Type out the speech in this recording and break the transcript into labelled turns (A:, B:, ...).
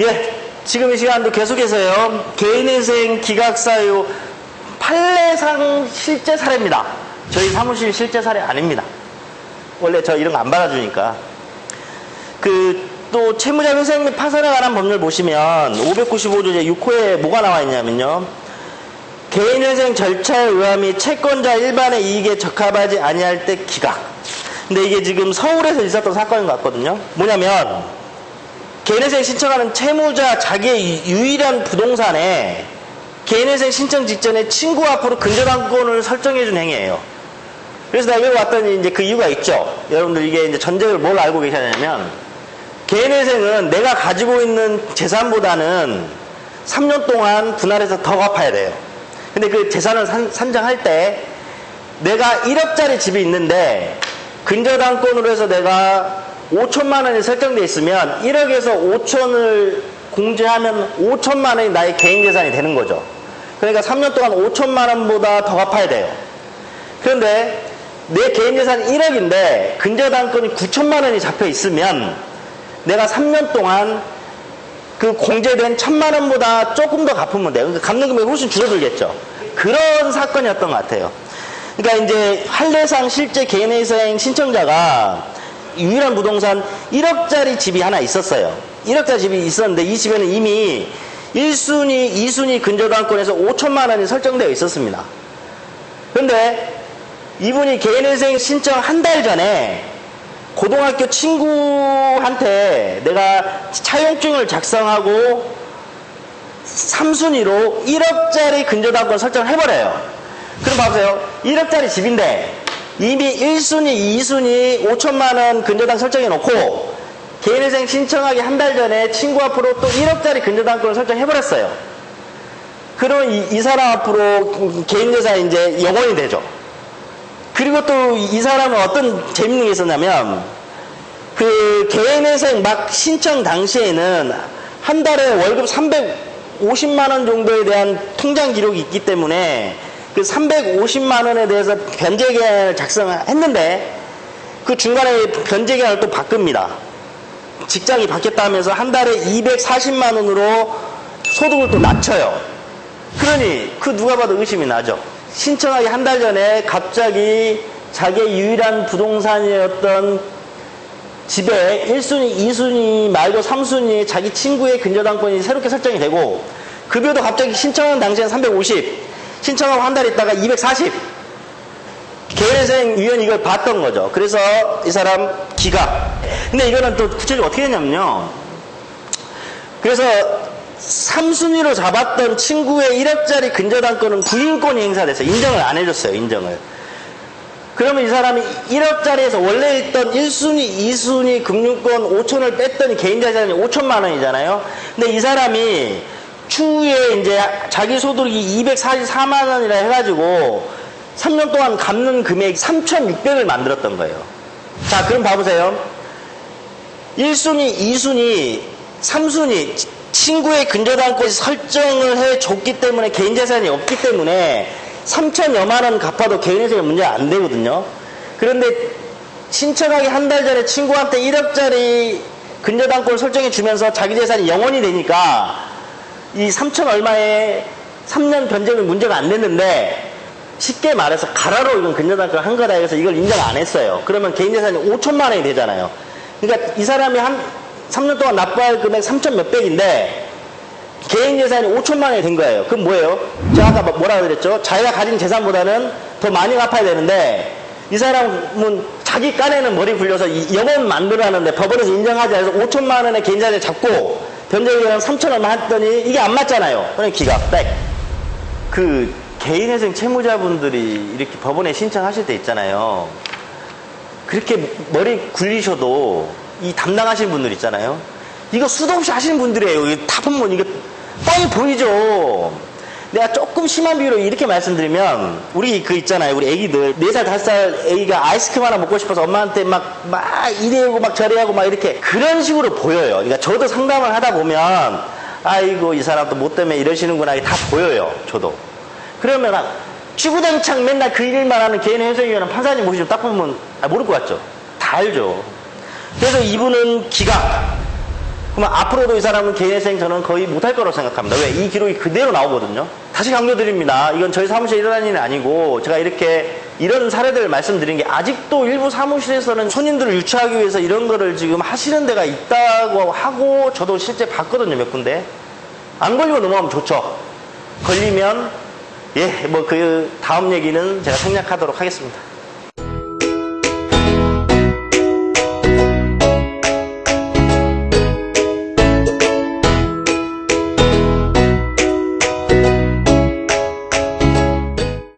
A: 예, 지금 이 시간도 계속해서요. 개인회생 기각사유 판례상 실제 사례입니다. 저희 사무실 실제 사례 아닙니다. 원래 저 이런 거 안 받아주니까. 그, 또 채무자 회생 및 파산에 관한 법률 보시면 595조 제6호에 뭐가 나와 있냐면요. 개인회생 절차에 의함이 채권자 일반의 이익에 적합하지 아니할 때 기각. 근데 이게 지금 서울에서 있었던 사건인 것 같거든요. 뭐냐면 개인회생 신청하는 채무자 자기의 유일한 부동산에 개인회생 신청 직전에 친구 앞으로 근저당권을 설정해준 행위예요. 그래서 내가 여기 왔더니 이제 그 이유가 있죠. 여러분들 이게 이제 전제를 뭘 알고 계시냐면 개인회생은 내가 가지고 있는 재산보다는 3년 동안 분할해서 더 갚아야 돼요. 근데 그 재산을 산, 산정할 때 내가 1억짜리 집이 있는데 근저당권으로 해서 내가 5천만 원이 설정돼 있으면 1억에서 5천을 공제하면 5천만 원이 나의 개인 재산이 되는 거죠. 그러니까 3년 동안 5천만 원보다 더 갚아야 돼요. 그런데 내 개인 재산이 1억인데 근저당권이 9천만 원이 잡혀 있으면 내가 3년 동안 그 공제된 천만 원보다 조금 더 갚으면 돼요. 그러니까 갚는 금액이 훨씬 줄어들겠죠. 그런 사건이었던 것 같아요. 그러니까 이제 판례상 실제 개인회생 신청자가 유일한 부동산 1억짜리 집이 하나 있었어요. 1억짜리 집이 있었는데 이 집에는 이미 1순위, 2순위 근저당권에서 5천만 원이 설정되어 있었습니다. 그런데 이분이 개인회생 신청 한 달 전에 고등학교 친구한테 내가 차용증을 작성하고 3순위로 1억짜리 근저당권 설정을 해버려요. 그럼 봐보세요. 1억짜리 집인데 이미 1순위, 2순위 5천만원 근저당 설정해 놓고 개인회생 신청하기 한 달 전에 친구 앞으로 또 1억짜리 근저당권을 설정해버렸어요. 그러면 이, 이 사람 앞으로 개인재산이 이제 영원이 되죠. 그리고 또 이 사람은 어떤 재밌는 게 있었냐면 그 개인회생 막 신청 당시에는 한 달에 월급 350만 원 정도에 대한 통장 기록이 있기 때문에 그 350만 원에 대해서 변제 계약을 작성했는데 그 중간에 변제 계약을 또 바꿉니다. 직장이 바뀌었다 하면서 한 달에 240만 원으로 소득을 또 낮춰요. 그러니 그 누가 봐도 의심이 나죠. 신청하기 한 달 전에 갑자기 자기의 유일한 부동산이었던 집에 1순위, 2순위 말고 3순위 자기 친구의 근저당권이 새롭게 설정이 되고 급여도 갑자기 신청한 당시엔 350 신청하고 한 달 있다가 240 개인회생 위원이 이걸 봤던 거죠. 그래서 이 사람 기각. 근데 이거는 또 구체적으로 어떻게 했냐면요. 그래서 3순위로 잡았던 친구의 1억짜리 근저당권은 구인권이 행사돼서 인정을 안 해줬어요. 인정을. 그러면 이 사람이 1억짜리에서 원래 있던 1순위, 2순위 금융권 5천을 뺐더니 개인 재산이 5천만 원이잖아요. 근데 이 사람이 추후에 이제 자기 소득이 244만 원이라 해가지고 3년 동안 갚는 금액이 3,600을 만들었던 거예요. 자, 그럼 봐보세요. 1순위, 2순위, 3순위, 친구의 근저당권 설정을 해줬기 때문에 개인 재산이 없기 때문에 3천여만 원 갚아도 개인회생이 문제가 안 되거든요. 그런데 신청하기 한 달 전에 친구한테 1억짜리 근저당권을 설정해 주면서 자기 재산이 영원이 되니까 이 3천 얼마에 3년 변제는 문제가 안 됐는데 쉽게 말해서 가라로 이건 근저당권 한 거다 해서 이걸 인정 안 했어요. 그러면 개인 재산이 5천만 원이 되잖아요. 그러니까 이 사람이 한 3년 동안 납부할 금액 3천 몇백인데 개인 재산이 5천만 원이 된 거예요. 그럼 뭐예요? 제가 아까 뭐라 그랬죠? 자기가 가진 재산보다는 더 많이 갚아야 되는데 이 사람은 자기 깐에는 머리 굴려서 영원 만들어놨는데 법원에서 인정하지 않아서 5천만 원의 개인 재산을 잡고 변제기간 3천 원만 했더니 이게 안 맞잖아요. 그럼 기각, 백. 그 개인회생 채무자분들이 이렇게 법원에 신청하실 때 있잖아요. 그렇게 머리 굴리셔도 이 담당하시는 분들 있잖아요. 이거 수도 없이 하시는 분들이에요. 다 보면 이거 뻔히 보이죠. 내가 조금 심한 비유로 이렇게 말씀드리면 우리 그 있잖아요. 우리 애기들 4살 5살 애기가 아이스크림 하나 먹고 싶어서 엄마한테 막 막 이래하고 막 저래하고 막 이렇게 그런 식으로 보여요. 그러니까 저도 상담을 하다 보면 아이고 이 사람도 뭐 때문에 이러시는구나 다 보여요. 저도. 그러면 막 추구당창 맨날 그 일만 하는 개인 회생위원회 판사님 모시면 딱 보면 아, 모를 것 같죠? 다 알죠. 그래서 이분은 기각. 그러면 앞으로도 이 사람은 개인 회생 저는 거의 못할 거라고 생각합니다. 왜? 이 기록이 그대로 나오거든요. 다시 강조드립니다. 이건 저희 사무실에 일어난 일은 아니고 제가 이렇게 이런 사례들을 말씀드린 게 아직도 일부 사무실에서는 손님들을 유치하기 위해서 이런 거를 지금 하시는 데가 있다고 하고 저도 실제 봤거든요. 몇 군데. 안 걸리고 넘어가면 좋죠. 걸리면 예, 뭐 그 다음 얘기는 제가 생략하도록 하겠습니다.